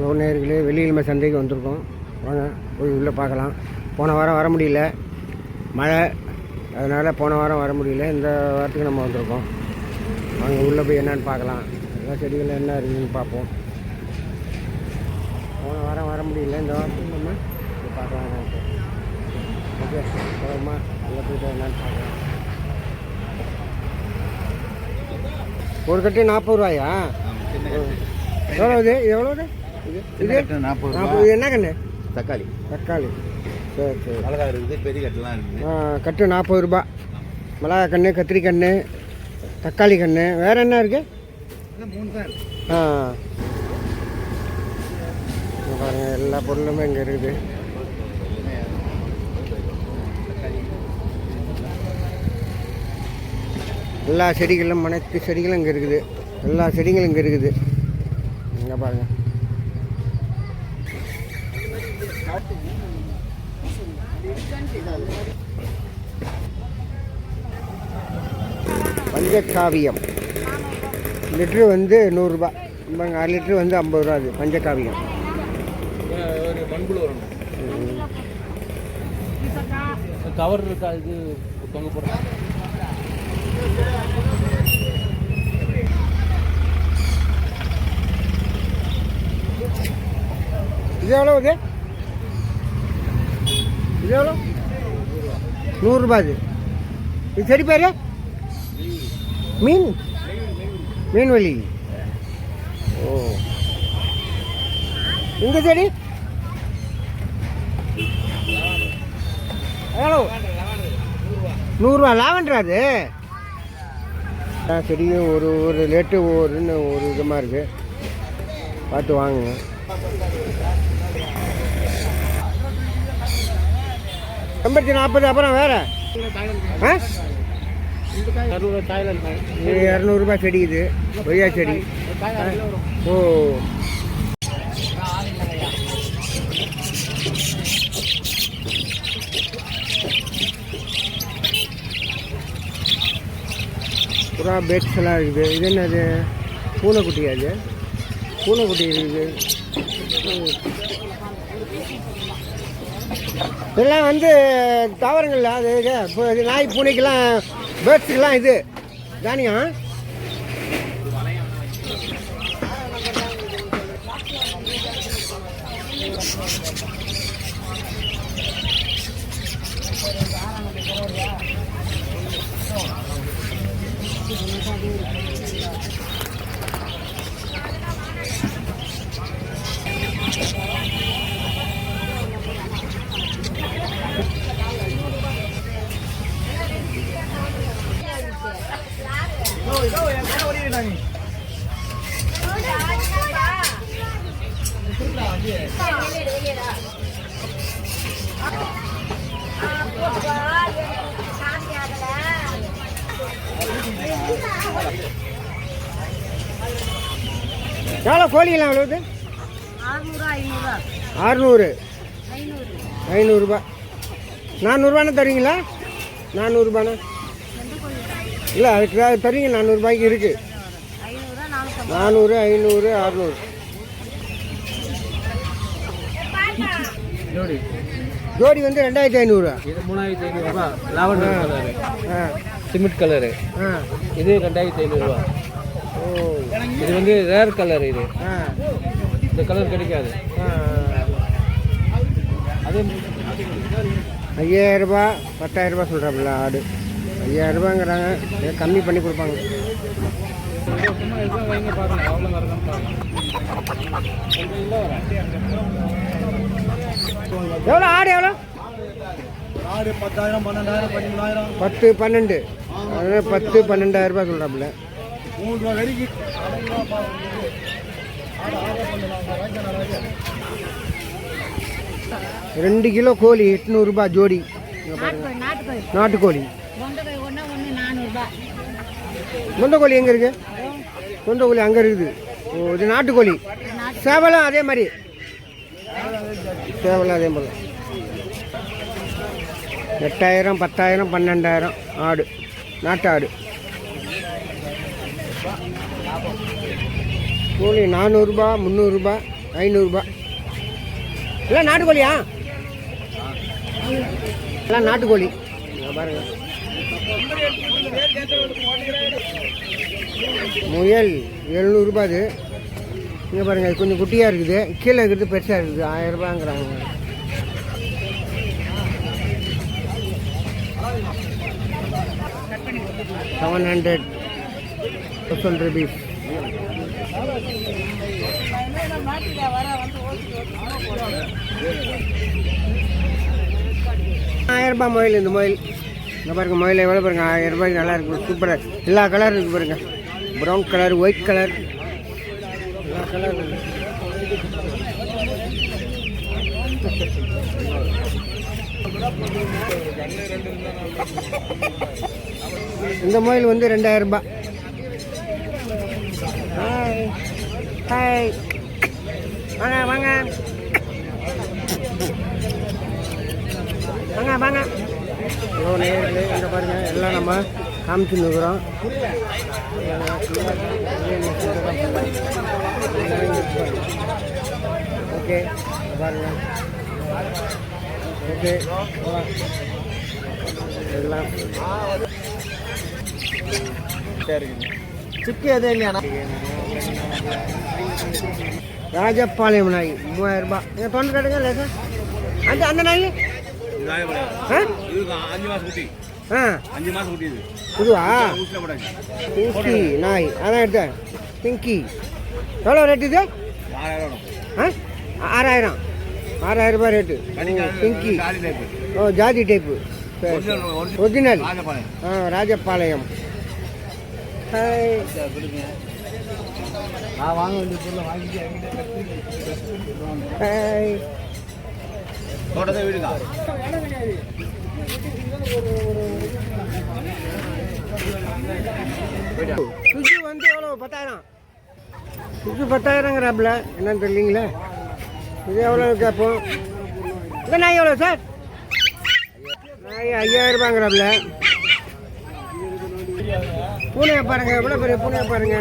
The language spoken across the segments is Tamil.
நேர்களே வெள்ளிக்கிழமை சந்தைக்கு வந்திருக்கோம். வாங்க போய் உள்ளே பார்க்கலாம். போன வாரம் வர முடியல. மழை. அதனால் போன வாரம் வர முடியல. இந்த வாரத்துக்கு நம்ம வந்திருக்கோம். வாங்க உள்ளே போய் என்னன்னு பார்க்கலாம். எல்லா செடிகள் என்ன இருக்குதுன்னு பார்ப்போம். போன வாரம் வர முடியல. இந்த வாரத்துக்கு நம்ம பார்க்கலாம் ஓகே போகமா உள்ளே போயிட்டு என்னன்னு பார்க்கலாம். ஒரு கட்டு நாற்பது ரூபாயா? எவ்வளோ இது? எவ்வளோ இது நாற்பது நாற்பது என்ன கண்ணு? தக்காளி. தக்காளி. சரி சரி. மிளகா இருக்குது பெரிய கட்டெல்லாம் இருக்குது. ஆ, கட்டு நாற்பது ரூபா. மிளகா கன்று கத்திரி கன்று தக்காளி கன்று வேறு என்ன இருக்குது மூணு தான் இருக்கு. ஆ. இங்க பாருங்க எல்லா பொருளுமே இங்கே இருக்குது. எல்லா செடிகளும் மனைத்து செடிகளும் இங்கே இருக்குது. எல்லா செடிகளும் இங்கே இருக்குது. இங்கே பாருங்க. பஞ்சகாவியம். லிட்ரு வந்து நூறுரூபா அரை லிட்ரு வந்து ஐம்பது ரூபா அது பஞ்சகாவியம். கவர் இருக்கா இது தொங்க போடுறேன் இது எவ்வளோ இது? இது எவ்வளோ நூறுரூபா இது இது சரி பேர் மீன் மீன் வலி ஓ இந்த செடி எவ்வளோ நூறுரூவா லாவண்டரா அது ஆ, செடியும் ஒரு ஒரு லேட்டு ஒருன்னு ஒரு விதமாக இருக்குது பார்த்து வாங்குங்க எண்பத்தி நாற்பது அப்புறம் வேற? ஆ? இது இரநூறுபா செடி இது. கொய்யா செடி. ஓ. புறா பேட்ஸ் எல்லாம் இருக்குது. இது என்னது? பூனைக்குட்டியா அது பூனைக்குட்டி இருக்குது. இதெல்லாம் வந்து தாவரங்கள் அது இது இப்போ இது நாய் பூனைக்கெல்லாம் பேர்ட்ஸுக்கெல்லாம் இது. தானியம் எவ்வளோ கோழிலாம் அறுநூறு ஐநூறு. ஐநூறுரூபா நானூறுபான்னு தருவீங்களா? கோயில் இல்லை அதுக்கு தான் தருவீங்க நானூறுபாய்க்கு இருக்குது நானூறு ஐநூறு அறநூறு. ஜோடி. வந்து ரெண்டாயிரத்தி ஐநூறுரூவா இது மூணாயிரத்தி ஐநூறுரூபா லாவெண்டர் கலரு ஆ. சிமெண்ட் கலரு ஆ. இது ரெண்டாயிரத்தி ஐநூறுரூவா ஓ. இது வந்து ரேர் கலர் இது. ஆ. இந்த கலர் கிடைக்காது. அது ஐயாயிரரூபா பத்தாயிரரூபா சொல்கிறாப்புல ஆடு. ஐயாயிரரூபாங்கிறாங்க. ஏதோ கம்மி பண்ணி கொடுப்பாங்க. எவ்வளோ? ஆடு எவ்வளோ? பத்து பன்னெண்டு. பத்து பன்னெண்டாயிரம் ரூபாய் சொல்கிறாப்புல ரெண்டு கிலோ கோழி எட்நூறுபா ஜோடி. நாட்டுக்கோழி. பொண்டை ஒன்று ஒன்று நானூறுபா. சொந்த கோழி எங்கே இருக்கு? சொந்த கோழி அங்கே இருக்குது. ஓ இது நாட்டுக்கோழி. சேவலும் அதே மாதிரி. சேவலும் அதே மாதிரி. எட்டாயிரம் பத்தாயிரம் பன்னெண்டாயிரம் ஆடு நாட்டு ஆடு. கோழி நானூறுரூபா முந்நூறுரூபா ஐநூறுரூபா எல்லாம் நாட்டுக்கோழியா? எல்லாம் நாட்டுக்கோழி. இங்க பாருங்க. முயல் எழுநூறுபா அது. இங்கே பாருங்கள் கொஞ்சம் குட்டியாக இருக்குது. கீழே இருக்கிறது பெருசாக இருக்குது. ஆயிரம் ரூபாங்கிறாங்க செவன் ஹண்ட்ரட் தௌசண்ட் ருபீஸ் ஆயிரம் ரூபாய் முயல் இந்த முயல். இங்கே பாருங்க மயில் எவ்வளோ பாருங்கள் ஆயிரம் ரூபாய்க்கு நல்லா இருக்குது சூப்பராக எல்லா கலர் இருக்குது பாருங்க. ப்ரௌன் கலர் ஒயிட் கலர் எல்லா கலர் இந்த மொயில் வந்து ரெண்டாயிரம் ரூபாய். ஹாய் ஹாய் வாங்க வாங்க வாங்க இவ்வளோ நேரில் இங்கே பாருங்க எல்லாம் நம்ம காமிச்சுன்னு இருக்கிறோம். ஓகே பாருங்க. ஓகே எல்லாம். சிக்கி எது இல்லையாண்ணா ராஜபாளையம் நாய் மூவாயிரம் ரூபாய். எங்கள் தொண்டை கட்டுங்க இல்லை சார் அந்த அந்த நாய் அஞ்சு மாசம் குட்டி. அஞ்சு மாசம் குட்டி இது இதுவா பிங்கி நாய். அதான் எடுத்தேன். பிங்கி. எவ்வளோ ரேட் இது? ஆறாயிரம். ஆறாயிரம். ரூபாய் ரேட்டு பிங்கி. ஓ ஜாதி டைப்பு ஒரிஜினல் ஆ ராஜபாளையம். ஹாய். நான் வாங்க வேண்டிய பொருளை வாங்கிட்டு வீடுக்கா? சுஜி வந்து எவ்வளோ பத்தாயிரம். சுஜி பத்தாயிரங்கிறாப்புல. என்னன்னு தெரியலீங்களே? இது எவ்வளோ கேட்போம் இந்த நாய் எவ்வளோ சார்? நாய் ஐயாயிரம் ரூபாங்கிறாப்புல பூனையை பாருங்க எவ்வளோ பெரிய பூனையை பாருங்க.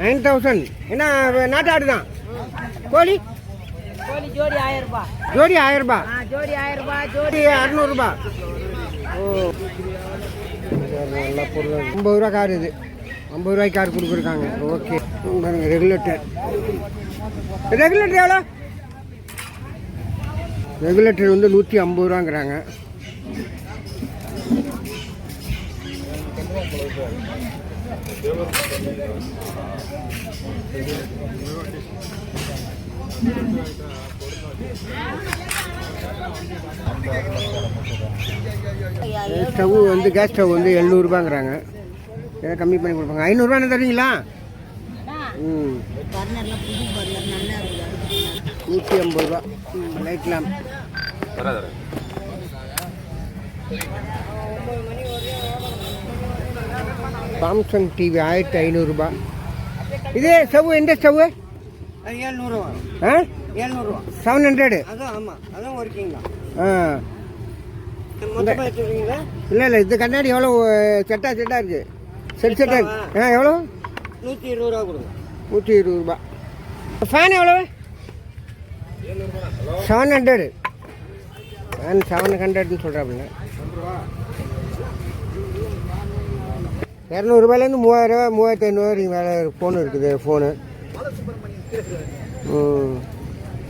Nine thousand. என்ன நாட்டாடு தான்? கோழி? கோழி ஜோடி ஆயிரம் ரூபாய் ஜோடி ஆயிரம் ரூபாய் ஜோடி ஆயிரம் ரூபாய் ஜோடி அறநூறுபா. ஓ. நல்ல பொருள் ஐம்பது ரூபா கார் இது. ஐம்பது ரூபாய்க்கு கார் கொடுக்குறாங்க ஓகே. ரெகுலேட்டர். ரெகுலேட்டர் எவ்வளோ? ரெகுலேட்டர் வந்து நூற்றி ஐம்பது ரூபாங்கிறாங்க. ஸ்டவ் வந்து கேஸ் ஸ்டவ் வந்து எழுநூறுபாங்கிறாங்க ஏதாவது கம்மி பண்ணி கொடுப்பாங்க. ஐநூறுரூவா தருவீங்களா பர்னர்லாம் புது பர்னர் நல்லா இருக்குது நூற்றி ஐம்பது ரூபா. லைட் லேம்ப் சாம்சங் டிவி ஆயிரத்தி ஐநூறுரூபா இது ஸ்டவ் எந்த ஸ்டவ் ஏழ்நூறுவா. ஆ? ஏழ்நூறுவா. செவன் ஹண்ட்ரடு அதான் ஆமாம் அதான் ஒர்க்கிங் தான். ஆ. இல்லை இல்லை இது கண்ணாடி எவ்வளோ செட்டாக செட்டாக இருக்குது செட் செட்டாக ஆ எவ்வளோ நூற்றி இருபது ரூபா கொடுங்க. நூற்றி இருபது ரூபா. ஃபேன் எவ்வளோ செவன் ஹண்ட்ரடு ஃபேன் செவன் ஹண்ட்ரட்னு சொல்கிறாப்புல இரநூறுபாலேருந்து மூவாயிரரூவா மூவாயிரத்தி ஐநூறுவா வரைக்கும் மேலே ஃபோன் இருக்குது ஃபோனு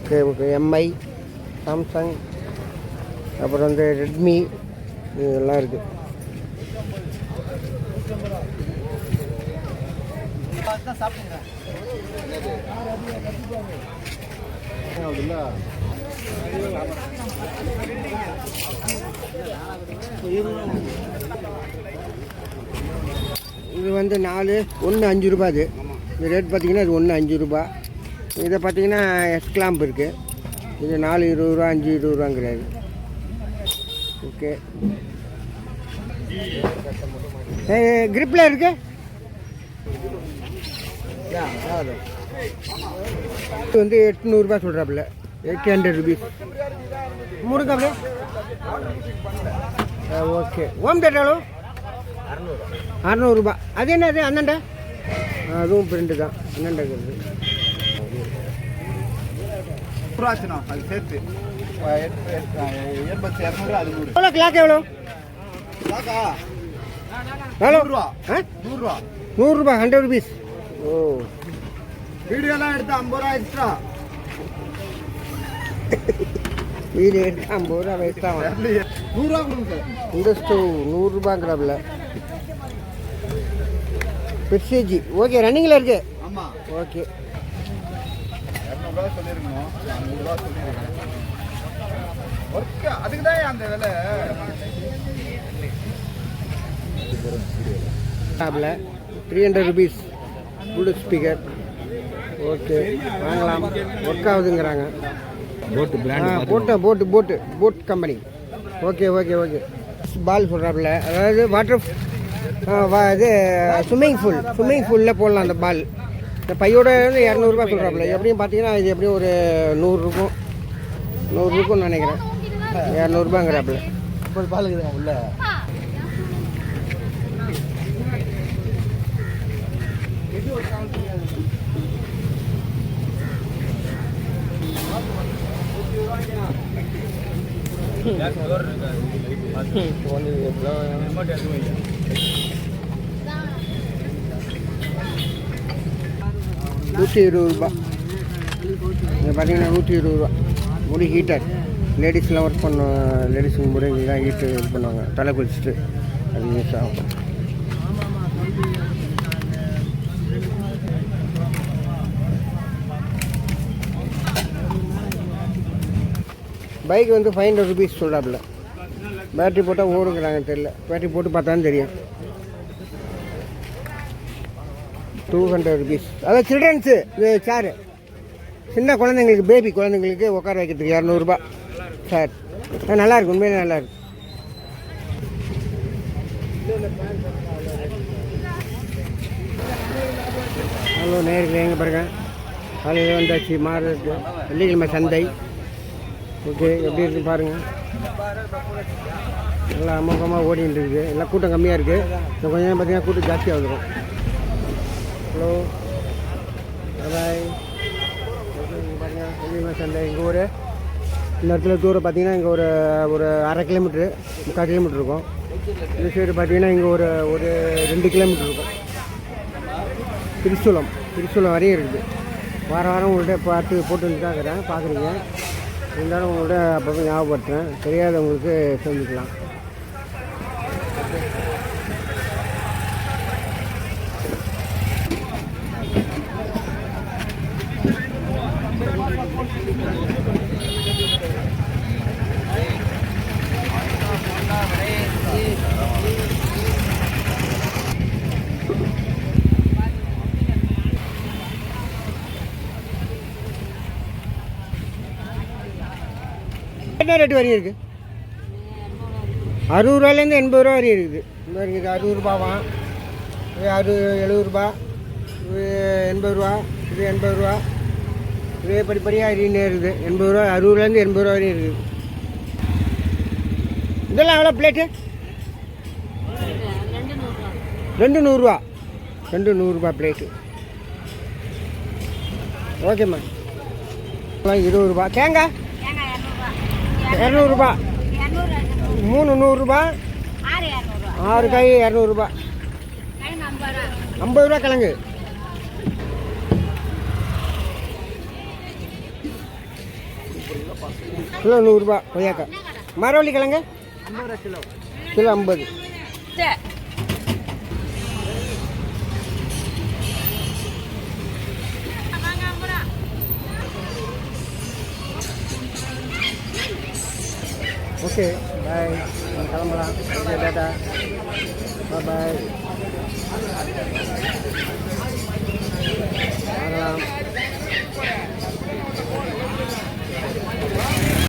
சரி ஓகே. எம்ஐ சாம்சங் அப்புறம் வந்து ரெட்மி இதெல்லாம் இருக்குது இது வந்து நாலு ஒன்று அஞ்சு ரூபா இது இந்த ரேட் பார்த்தீங்கன்னா இது ஒன்று அஞ்சு ரூபா. இதை பார்த்தீங்கன்னா எஸ்கிளாம்ப் இருக்குது இது நாலு இருபது ரூபா அஞ்சு இருபது ரூபாங்கிறாரு. ஓகே. கிரிப்பில் இருக்குது இது வந்து எட்நூறுபா சொல்கிறாப்புல எயிட் ஹண்ட்ரட் ருபீஸ் முருங்காப்புல ஓகே ஓம் எவ்வளோ அறநூறுபா. அது என்னது அண்ணன்டா? அதுவும் பிரிண்டு தான். அண்ணன்டா எவ்வளோ? கிளாக் எவ்வளோ எவ்வளோ நூறுரூவா. நூறுரூவா. ஹண்ட்ரட் ருபீஸ் ஓ. வீடியோலாம் எடுத்து ஐம்பது ரூபா எக்ஸ்ட்ரா வீடு எடுத்து ஐம்பது ரூபா வேஸ்ட்டாக நூறுரூவா கொடுங்க இந்த ஸ்டவ் நூறுரூபாங்கிறாப்புல பெர்சேஜி ஓகே ரன்னிங்கில் இருக்கு. ஆமாம் ஓகே அதுக்கு தான் அந்த விலை. டாப்ல three hundred rupees bluetooth speaker okay வாங்கலாம். ஒர்க் ஆகுதுங்கிறாங்க. போட்டு ஆ போட்டு போட்டு போட்டு boat company okay okay okay பால் சொல்கிறாப்புல அதாவது வாட்டர் இது ஸ்விம்மிங் பூல் ஸ்விம்மிங் பூலில் போடலாம் அந்த பால் இந்த பையோட வந்து இரநூறுபா சொல்கிறாப்புல எப்படியும் பார்த்தீங்கன்னா இது எப்படியும் ஒரு நூறு இருக்கும். நூறு இருக்கும்னு நினைக்கிறேன். இரநூறுபாங்கிறாப்புல. முப்பது பால் இருக்குதுங்க உள்ள. நூற்றி இருபது ரூபா இங்கே பார்த்தீங்கன்னா நூற்றி இருபது ரூபா முடி ஹீட்டர் லேடிஸ்லாம் ஒர்க் பண்ண லேடிஸுங்க முடி இங்கே தான் ஹீட்டு இது பண்ணுவாங்க தலை குளிச்சுட்டு. அது யூஸ் ஆகும். பைக் வந்து ஃபைவ் ஹண்ட்ரட் ருபீஸ் சொல்கிறாப்புல பேட்ரி போட்டால் ஓடுங்கிறாங்க தெரியல. பேட்ரி போட்டு பார்த்தாலும் தெரியும். டூ ஹண்ட்ரட் ருபீஸ் அதான் சில்ட்ரன்ஸு இது சாரு சின்ன குழந்தைங்களுக்கு பேபி குழந்தைங்களுக்கு உட்கார வைக்கிறதுக்கு இரநூறுபா. சார் நல்லா உண்மையிலே நல்லா ஹலோ நேருக்கு எங்கே பாருங்க? காலையில் வந்தாச்சு. மாறுறது வெள்ளிக்கிழமை சந்தை. ஓகே எப்படி இருக்கு பாருங்கள் நல்லா அமோகமாக ஓடிட்டு இருக்குது எல்லாம் கூட்டம் கம்மியாக இருக்குது இன்னும் கொஞ்சம் பார்த்தீங்கன்னா கூட்டம் ஜாஸ்தியாக வந்துடும் ஹலோ பாய் பார்த்தீங்கன்னா சண்டை எங்கள் ஊர்? இந்த இடத்துல தூரம் பார்த்தீங்கன்னா இங்கே ஒரு ஒரு அரை கிலோமீட்ரு முக்கால் கிலோமீட்டர் இருக்கும். இந்த சைடு பார்த்தீங்கன்னா இங்கே ஒரு ஒரு ரெண்டு கிலோமீட்டர் இருக்கும். திருச்சூலம் திருச்சூலம் வரையும் இருக்குது. வாரம் வாரம் உங்கள்கிட்ட பார்த்து போட்டு வந்து தான் இருக்கிறேன். பார்க்குறீங்க. இருந்தாலும் உங்கள்கிட்ட அப்பப்போ ஞாபகப்படுத்துறேன். தெரியாதவங்களுக்கு செஞ்சுக்கலாம் என்ன ரேட்டு வரையும் இருக்குது அறுபது ரூபாயிலேருந்து எண்பது ரூபா வரையும் இருக்குது. இந்த பாருங்க, அறுபது ரூபாவா? இது அறுபது எழுபது ரூபா. இது எண்பது ரூபா. இது எண்பது ரூபா. இதே படிப்படியாக அறியினே இருக்குது. எண்பது ரூபா அறுபதுலேருந்து எண்பது ரூபா வரையும் இருக்குது. இதெல்லாம் எவ்வளோ பிளேட்டு ரெண்டு நூறுரூவா ரெண்டு நூறுரூபா பிளேட்டு ஓகேம்மா இருபது ரூபா. தேங்காய்? இரநூறுபா. மூணு நூறுரூபா ஆறு காய் இரநூறுபா. ஐம்பது ரூபா ஐம்பது ரூபா கிழங்கு. கிலோ நூறுரூபா கொய்யாக்காய். மரவள்ளி கிழங்கு? கிலோ ஐம்பது. ஓகே பாய் கிளம்பலாம் ஓகே டாட்டா பாய் வாங்கலாம்